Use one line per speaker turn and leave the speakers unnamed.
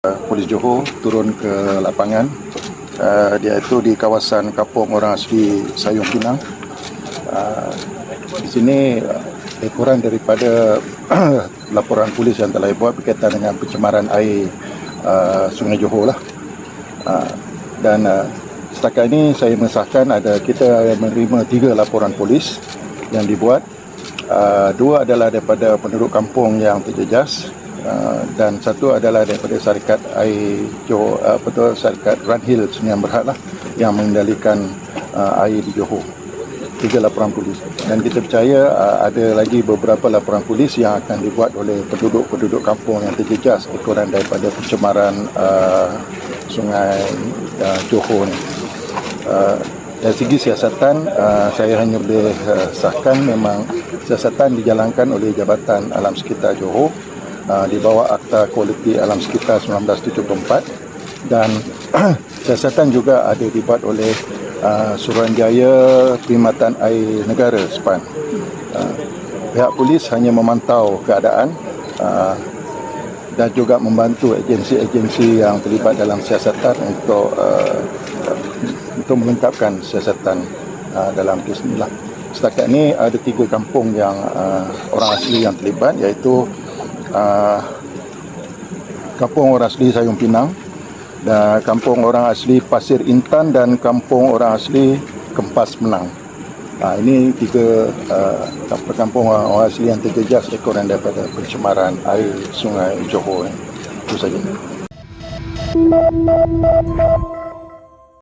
Polis Johor turun ke lapangan uh, iaitu di kawasan kampung orang asli Sayung Pinang. Uh, di sini uh, ekoran daripada laporan polis yang telah dibuat berkaitan dengan pencemaran air uh, Sungai Johor lah. Uh, dan uh, setakat ini saya mengesahkan ada kita menerima tiga laporan polis yang dibuat. Uh, dua adalah daripada penduduk kampung yang terjejas uh, dan satu adalah daripada syarikat air Johor, uh, betul syarikat Runhill Senian Berhad lah yang mengendalikan uh, air di Johor. Tiga laporan polis dan kita percaya uh, ada lagi beberapa laporan polis yang akan dibuat oleh penduduk-penduduk kampung yang terjejas ekoran daripada pencemaran uh, sungai uh, Johor ni. Uh, dari segi siasatan, uh, saya hanya boleh uh, sahkan memang siasatan dijalankan oleh Jabatan Alam Sekitar Johor uh, di bawah Akta Kualiti Alam Sekitar 1974 dan siasatan juga ada dibuat oleh uh, Suruhanjaya Perkhidmatan Air Negara SPAN. Uh, pihak polis hanya memantau keadaan uh, dan juga membantu agensi-agensi yang terlibat dalam siasatan untuk uh, untuk melengkapkan siasatan uh, dalam kes ini lah. Setakat ini ada tiga kampung yang uh, orang asli yang terlibat iaitu uh, kampung orang asli Sayung Pinang dan kampung orang asli Pasir Intan dan kampung orang asli Kempas Menang. Uh, ini tiga uh, kampung orang, asli yang terjejas ekoran daripada pencemaran air sungai Johor. Itu saja.